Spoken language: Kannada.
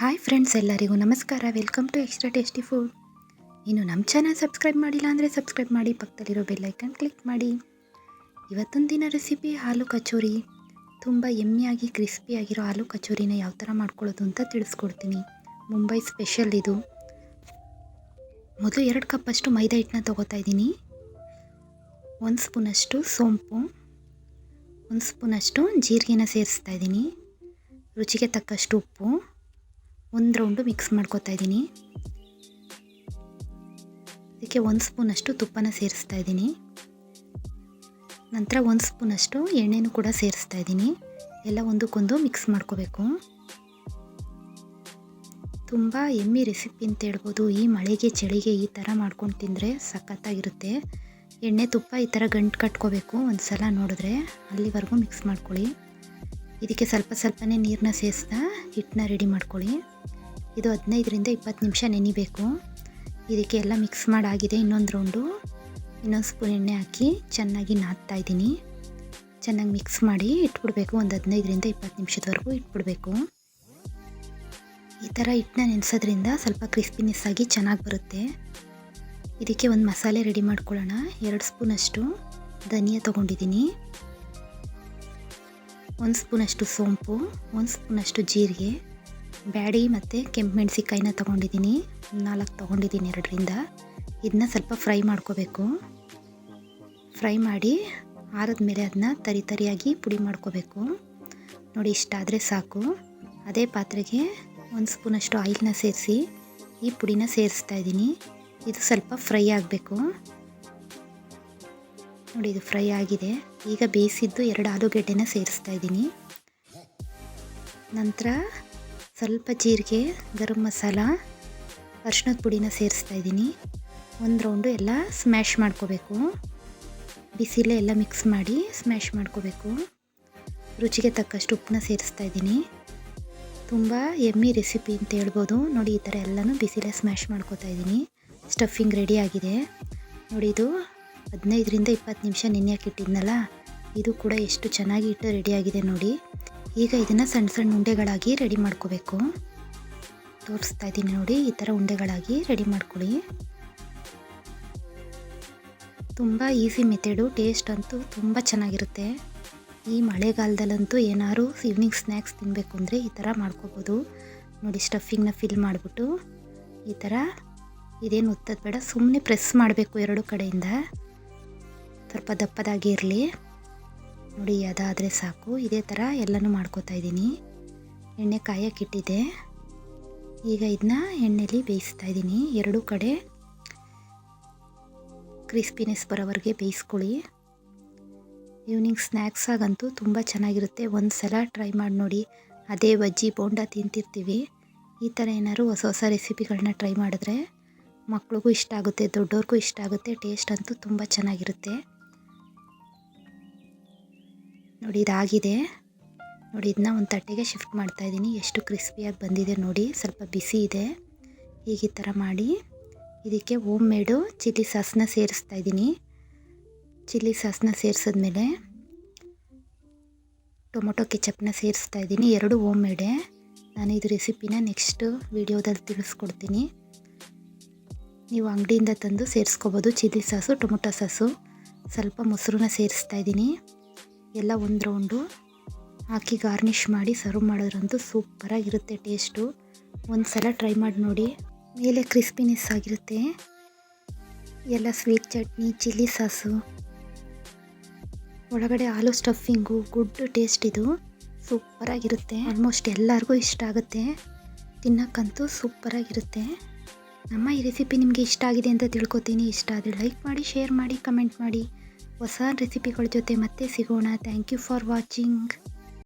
ಹಾಯ್ ಫ್ರೆಂಡ್ಸ್ ಎಲ್ಲರಿಗೂ ನಮಸ್ಕಾರ. Welcome to extra tasty food ಇನ್ನು ನಮ್ಮ ಚಾನಲ್ ಸಬ್ಸ್ಕ್ರೈಬ್ ಮಾಡಿಲ್ಲ ಅಂದರೆ ಸಬ್ಸ್ಕ್ರೈಬ್ ಮಾಡಿ, ಪಕ್ಕದಲ್ಲಿರೋ ಬೆಲ್ಲೈಕನ್ ಕ್ಲಿಕ್ ಮಾಡಿ. ಇವತ್ತೊಂದು ದಿನ ರೆಸಿಪಿ ಹಾಲು ಕಚೋರಿ. ತುಂಬ ಎಮ್ಮಿಯಾಗಿ ಕ್ರಿಸ್ಪಿಯಾಗಿರೋ ಹಾಲು ಕಚೋರಿನ ಯಾವ ಥರ ಮಾಡ್ಕೊಳ್ಳೋದು ಅಂತ ತಿಳಿಸ್ಕೊಡ್ತೀನಿ. ಮುಂಬೈ ಸ್ಪೆಷಲ್ ಇದು. ಮೊದಲು ಎರಡು ಕಪ್ಪಷ್ಟು ಮೈದಾ ಹಿಟ್ಟನ್ನ ತೊಗೋತಾ ಇದ್ದೀನಿ. ಒಂದು ಸ್ಪೂನಷ್ಟು ಸೋಂಪು. ಒಂದು ಸ್ಪೂನಷ್ಟು ಜೀರಿಗೆನ ಸೇರಿಸ್ತಾ ಇದ್ದೀನಿ. ರುಚಿಗೆ ತಕ್ಕಷ್ಟು ಉಪ್ಪು. ಒಂದು ರೌಂಡು ಮಿಕ್ಸ್ ಮಾಡ್ಕೊತಾ ಇದ್ದೀನಿ. ಇದಕ್ಕೆ ಒಂದು ಸ್ಪೂನಷ್ಟು ತುಪ್ಪನ ಸೇರಿಸ್ತಾ ಇದ್ದೀನಿ. ನಂತರ ಒಂದು ಸ್ಪೂನಷ್ಟು ಎಣ್ಣೆನೂ ಕೂಡ ಸೇರಿಸ್ತಾ ಇದ್ದೀನಿ. ಎಲ್ಲ ಒಂದಕ್ಕೊಂದು ಮಿಕ್ಸ್ ಮಾಡ್ಕೋಬೇಕು. ತುಂಬ ಎಮ್ಮಿ ರೆಸಿಪಿ ಅಂತ ಹೇಳ್ಬೋದು. ಈ ಮಳೆಗೆ, ಚಳಿಗೆ ಈ ಥರ ಮಾಡ್ಕೊಂಡು ತಿಂದರೆ ಸಖತ್ತಾಗಿರುತ್ತೆ. ಎಣ್ಣೆ, ತುಪ್ಪ ಈ ಥರ ಗಂಟು ಕಟ್ಕೋಬೇಕು ಒಂದು ಸಲ ನೋಡಿದ್ರೆ. ಅಲ್ಲಿವರೆಗೂ ಮಿಕ್ಸ್ ಮಾಡ್ಕೊಳ್ಳಿ. ಇದಕ್ಕೆ ಸ್ವಲ್ಪ ಸ್ವಲ್ಪನೇ ನೀರನ್ನ ಸೇರಿಸ್ತಾ ಹಿಟ್ಟನ್ನ ರೆಡಿ ಮಾಡ್ಕೊಳ್ಳಿ. ಇದು ಹದಿನೈದರಿಂದ ಇಪ್ಪತ್ತು ನಿಮಿಷ ನೆನಿಬೇಕು. ಇದಕ್ಕೆ ಎಲ್ಲ ಮಿಕ್ಸ್ ಮಾಡಾಗಿದೆ ಇನ್ನೊಂದು ರೌಂಡು. ಇನ್ನೊಂದು ಸ್ಪೂನ್ ಎಣ್ಣೆ ಹಾಕಿ ಚೆನ್ನಾಗಿ ನಾದ್ತಾ ಇದ್ದೀನಿ. ಚೆನ್ನಾಗಿ ಮಿಕ್ಸ್ ಮಾಡಿ ಇಟ್ಬಿಡ್ಬೇಕು. ಒಂದು ಹದಿನೈದರಿಂದ ಇಪ್ಪತ್ತು ನಿಮಿಷದವರೆಗೂ ಇಟ್ಬಿಡ್ಬೇಕು. ಈ ಥರ ಹಿಟ್ಟನ್ನ ನೆನೆಸೋದ್ರಿಂದ ಸ್ವಲ್ಪ ಕ್ರಿಸ್ಪಿನೆಸ್ ಆಗಿ ಚೆನ್ನಾಗಿ ಬರುತ್ತೆ. ಇದಕ್ಕೆ ಒಂದು ಮಸಾಲೆ ರೆಡಿ ಮಾಡ್ಕೊಳ್ಳೋಣ. ಎರಡು ಸ್ಪೂನಷ್ಟು ಧನಿಯಾ ತೊಗೊಂಡಿದ್ದೀನಿ. ಒಂದು ಸ್ಪೂನಷ್ಟು ಸೋಂಪು. ಒಂದು ಸ್ಪೂನಷ್ಟು ಜೀರಿಗೆ. ಬ್ಯಾಡಿ ಮತ್ತು ಕೆಂಪು ಮೆಣಸಿಕಾಯಿನ ತೊಗೊಂಡಿದ್ದೀನಿ. ನಾಲ್ಕು ತೊಗೊಂಡಿದ್ದೀನಿ ಎರಡರಿಂದ. ಇದನ್ನ ಸ್ವಲ್ಪ ಫ್ರೈ ಮಾಡ್ಕೋಬೇಕು. ಫ್ರೈ ಮಾಡಿ ಆರದ ಮೇಲೆ ಅದನ್ನ ತರಿ ತರಿಯಾಗಿ ಪುಡಿ ಮಾಡ್ಕೋಬೇಕು. ನೋಡಿ ಇಷ್ಟಾದರೆ ಸಾಕು. ಅದೇ ಪಾತ್ರೆಗೆ ಒಂದು ಸ್ಪೂನಷ್ಟು ಆಯಿಲ್ನ ಸೇರಿಸಿ ಈ ಪುಡಿನ ಸೇರಿಸ್ತಾ ಇದ್ದೀನಿ. ಇದು ಸ್ವಲ್ಪ ಫ್ರೈ ಆಗಬೇಕು. ನೋಡಿ, ಇದು ಫ್ರೈ ಆಗಿದೆ. ಈಗ ಬೇಯಿಸಿದ್ದು ಎರಡು ಆಲೂಗೆಡ್ಡೆನ ಸೇರಿಸ್ತಾ ಇದ್ದೀನಿ. ನಂತರ ಸ್ವಲ್ಪ ಜೀರಿಗೆ, ಗರಂ ಮಸಾಲ ಅರ್ಶಿನದ ಪುಡಿನ ಸೇರಿಸ್ತಾ ಇದ್ದೀನಿ. ಒಂದು ರೌಂಡು ಎಲ್ಲ ಸ್ಮ್ಯಾಶ್ ಮಾಡ್ಕೋಬೇಕು. ಬಿಸಿಲೇ ಎಲ್ಲ ಮಿಕ್ಸ್ ಮಾಡಿ ಸ್ಮ್ಯಾಶ್ ಮಾಡ್ಕೋಬೇಕು. ರುಚಿಗೆ ತಕ್ಕಷ್ಟು ಉಪ್ಪನ್ನ ಸೇರಿಸ್ತಾ ಇದ್ದೀನಿ. ತುಂಬ ಎಮ್ಮಿ ರೆಸಿಪಿ ಅಂತ ಹೇಳ್ಬೋದು. ನೋಡಿ, ಈ ಥರ ಎಲ್ಲನೂ ಬಿಸಿಲೇ ಸ್ಮ್ಯಾಶ್ ಮಾಡ್ಕೋತಾ ಇದ್ದೀನಿ. ಸ್ಟಫಿಂಗ್ ರೆಡಿ ಆಗಿದೆ. ನೋಡಿ, ಇದು ಹದಿನೈದರಿಂದ ಇಪ್ಪತ್ತು ನಿಮಿಷ ನೆನೆಯಕ್ಕೆ ಇಟ್ಟಿದ್ನಲ್ಲ, ಇದು ಕೂಡ ಎಷ್ಟು ಚೆನ್ನಾಗಿ ಇಟ್ಟು ರೆಡಿಯಾಗಿದೆ ನೋಡಿ. ಈಗ ಇದನ್ನು ಸಣ್ಣ ಸಣ್ಣ ಉಂಡೆಗಳಾಗಿ ರೆಡಿ ಮಾಡ್ಕೋಬೇಕು. ತೋರಿಸ್ತಾ ಇದ್ದೀನಿ ನೋಡಿ, ಈ ಥರ ಉಂಡೆಗಳಾಗಿ ರೆಡಿ ಮಾಡ್ಕೊಳ್ಳಿ. ತುಂಬ ಈಸಿ ಮೆಥೆಡು, ಟೇಸ್ಟ್ ಅಂತೂ ತುಂಬ ಚೆನ್ನಾಗಿರುತ್ತೆ. ಈ ಮಳೆಗಾಲದಲ್ಲಂತೂ ಏನಾದ್ರು ಈವ್ನಿಂಗ್ ಸ್ನ್ಯಾಕ್ಸ್ ತಿನ್ನಬೇಕು ಅಂದರೆ ಈ ಥರ ಮಾಡ್ಕೋಬೋದು. ನೋಡಿ ಸ್ಟಫಿಂಗ್ನ ಫಿಲ್ ಮಾಡಿಬಿಟ್ಟು ಈ ಥರ ಇದೇನು ಒತ್ತದ ಬೇಡ ಸುಮ್ಮನೆ ಪ್ರೆಸ್ ಮಾಡಬೇಕು ಎರಡು ಕಡೆಯಿಂದ. ಸ್ವಲ್ಪ ದಪ್ಪದಾಗಿ ಇರಲಿ. ನೋಡಿ, ಅದಾದರೆ ಸಾಕು. ಇದೇ ಥರ ಎಲ್ಲನೂ ಮಾಡ್ಕೋತಾ ಇದ್ದೀನಿ. ಎಣ್ಣೆ ಕಾಯಕ್ಕಿಟ್ಟಿದ್ದೆ ಈಗ ಇದನ್ನ ಎಣ್ಣೆಲಿ ಬೇಯಿಸ್ತಾ ಇದ್ದೀನಿ. ಎರಡೂ ಕಡೆ ಕ್ರಿಸ್ಪಿನೆಸ್ ಬರೋವರೆಗೆ ಬೇಯಿಸ್ಕೊಳ್ಳಿ. ಈವ್ನಿಂಗ್ ಸ್ನ್ಯಾಕ್ಸ್ ಆಗಂತೂ ತುಂಬ ಚೆನ್ನಾಗಿರುತ್ತೆ. ಒಂದು ಸಲ ಟ್ರೈ ಮಾಡಿ ನೋಡಿ. ಅದೇ ಬಜ್ಜಿ, ಬೋಂಡ ತಿಂತಿರ್ತೀವಿ. ಈ ಥರ ಏನಾದ್ರು ಹೊಸ ಹೊಸ ರೆಸಿಪಿಗಳನ್ನ ಟ್ರೈ ಮಾಡಿದ್ರೆ ಮಕ್ಳಿಗೂ ಇಷ್ಟ ಆಗುತ್ತೆ ದೊಡ್ಡವ್ರಿಗೂ ಇಷ್ಟ ಆಗುತ್ತೆ. ಟೇಸ್ಟ್ ಅಂತೂ ತುಂಬ ಚೆನ್ನಾಗಿರುತ್ತೆ. ನೋಡಿ, ಇದಾಗಿದೆ. ನೋಡಿ ಇದನ್ನ ಒಂದು ತಟ್ಟೆಗೆ ಶಿಫ್ಟ್ ಮಾಡ್ತಾ ಇದ್ದೀನಿ. ಎಷ್ಟು ಕ್ರಿಸ್ಪಿಯಾಗಿ ಬಂದಿದೆ ನೋಡಿ. ಸ್ವಲ್ಪ ಬಿಸಿ ಇದೆ. ಈಗ ಈ ಥರ ಮಾಡಿ. ಇದಕ್ಕೆ ಓಮ್ ಮೇಡು ಚಿಲ್ಲಿ ಸಾಸನ್ನ ಸೇರಿಸ್ತಾ ಇದ್ದೀನಿ. ಚಿಲ್ಲಿ ಸಾಸನ್ನ ಸೇರಿಸಿದ್ಮೇಲೆ ಟೊಮೊಟೊ ಕೆಚಪ್ನ ಸೇರಿಸ್ತಾ ಇದ್ದೀನಿ. ಎರಡು ಓಮ್ ಮೇಡೆ ನಾನು ಇದು ರೆಸಿಪಿನ ನೆಕ್ಸ್ಟ್ ವೀಡಿಯೋದಲ್ಲಿ ತಿಳಿಸ್ಕೊಡ್ತೀನಿ. ನೀವು ಅಂಗಡಿಯಿಂದ ತಂದು ಸೇರಿಸ್ಕೋಬೋದು. ಚಿಲ್ಲಿ ಸಾಸು ಟೊಮೊಟೊ ಸಾಸು ಸ್ವಲ್ಪ ಮೊಸರನ್ನ ಸೇರಿಸ್ತಾ ಇದ್ದೀನಿ. ಎಲ್ಲ ಒಂದು ರೌಂಡು ಹಾಕಿ ಗಾರ್ನಿಷ್ ಮಾಡಿ ಸರ್ವ್ ಮಾಡೋದ್ರಂತೂ ಸೂಪರಾಗಿರುತ್ತೆ ಟೇಸ್ಟು ಒಂದು ಸಲ ಟ್ರೈ ಮಾಡಿ ನೋಡಿ. ಮೇಲೆ ಕ್ರಿಸ್ಪಿನೆಸ್ ಆಗಿರುತ್ತೆ. ಎಲ್ಲ ಸ್ವೀಟ್ ಚಟ್ನಿ ಚಿಲ್ಲಿ ಸಾಸು ಒಳಗಡೆ ಆಲೂ ಸ್ಟಫಿಂಗು ಗುಡ್ ಟೇಸ್ಟ್ ಇದು. ಸೂಪರಾಗಿರುತ್ತೆ ಆಲ್ಮೋಸ್ಟ್ ಎಲ್ಲರಿಗೂ ಇಷ್ಟ ಆಗುತ್ತೆ. ತಿನ್ನೋಕ್ಕಂತೂ ಸೂಪರಾಗಿರುತ್ತೆ ನಮ್ಮ ಈ ರೆಸಿಪಿ ನಿಮಗೆ ಇಷ್ಟ ಆಗಿದೆ ಅಂತ ತಿಳ್ಕೊತೀನಿ. ಇಷ್ಟ ಆದರೆ ಲೈಕ್ ಮಾಡಿ ಶೇರ್ ಮಾಡಿ ಕಮೆಂಟ್ ಮಾಡಿ. ಹೊಸ ರೆಸಿಪಿಗಳ ಜೊತೆ ಮತ್ತೆ ಸಿಗೋಣ. Thank you for watching